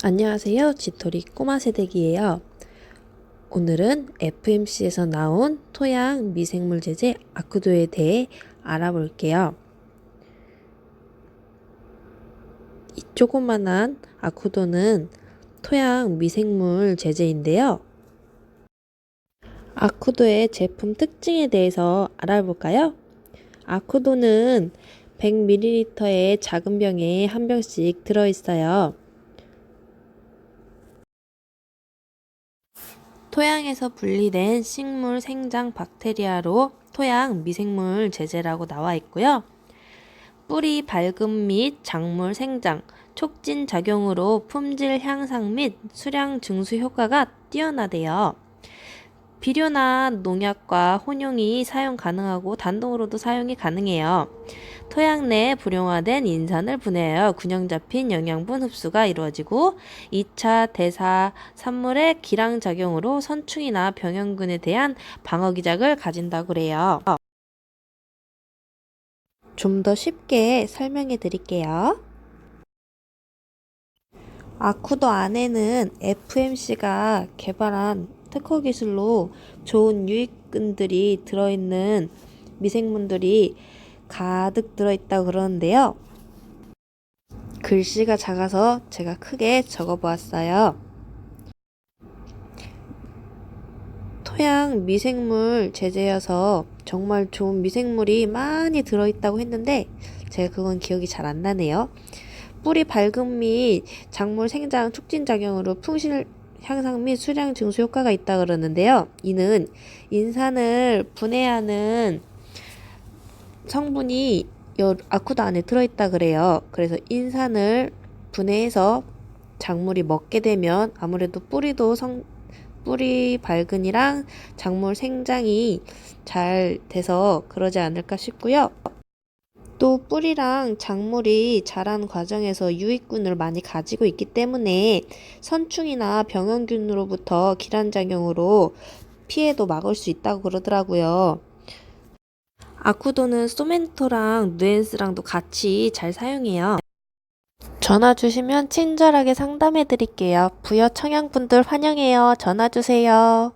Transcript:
안녕하세요. 지토리 꼬마 새댁이에요. 오늘은 FMC에서 나온 토양 미생물 제제 아쿠도에 대해 알아볼게요. 이 조그만한 아쿠도는 토양 미생물 제제인데요. 아쿠도의 제품 특징에 대해서 알아볼까요? 아쿠도는 100ml의 작은 병에 한 병씩 들어있어요. 토양에서 분리된 식물 생장 박테리아로 토양 미생물 제제라고 나와 있고요. 뿌리 발금 및 작물 생장, 촉진 작용으로 품질 향상 및 수량 증수 효과가 뛰어나대요. 비료나 농약과 혼용이 사용 가능하고 단독으로도 사용이 가능해요. 토양 내에 불용화된 인산을 분해하여 균형 잡힌 영양분 흡수가 이루어지고 2차 대사 산물의 기랑 작용으로 선충이나 병형균에 대한 방어 기작을 가진다고 그래요. 좀 더 쉽게 설명해 드릴게요. 아쿠도 안에는 FMC가 개발한 특허 기술로 좋은 유익균들이 들어있는 미생물들이 가득 들어있다고 그러는데요. 글씨가 작아서 제가 크게 적어 보았어요. 토양 미생물 제제여서 정말 좋은 미생물이 많이 들어있다고 했는데 제가 그건 기억이 잘 안 나네요. 뿌리 발금 및 작물 생장 촉진 작용으로 풍실 향상 및 수량 증수 효과가 있다 그러는데요. 이는 인산을 분해하는 성분이 여 아쿠도 안에 들어있다 그래요. 그래서 인산을 분해해서 작물이 먹게 되면 아무래도 뿌리도 성 뿌리 발근이랑 작물 생장이 잘 돼서 그러지 않을까 싶고요. 또 뿌리랑 작물이 자란 과정에서 유익균을 많이 가지고 있기 때문에 선충이나 병원균으로부터 기란작용으로 피해도 막을 수 있다고 그러더라고요. 아쿠도는 소멘토랑 누엔스랑도 같이 잘 사용해요. 전화 주시면 친절하게 상담해 드릴게요. 부여 청양분들 환영해요. 전화 주세요.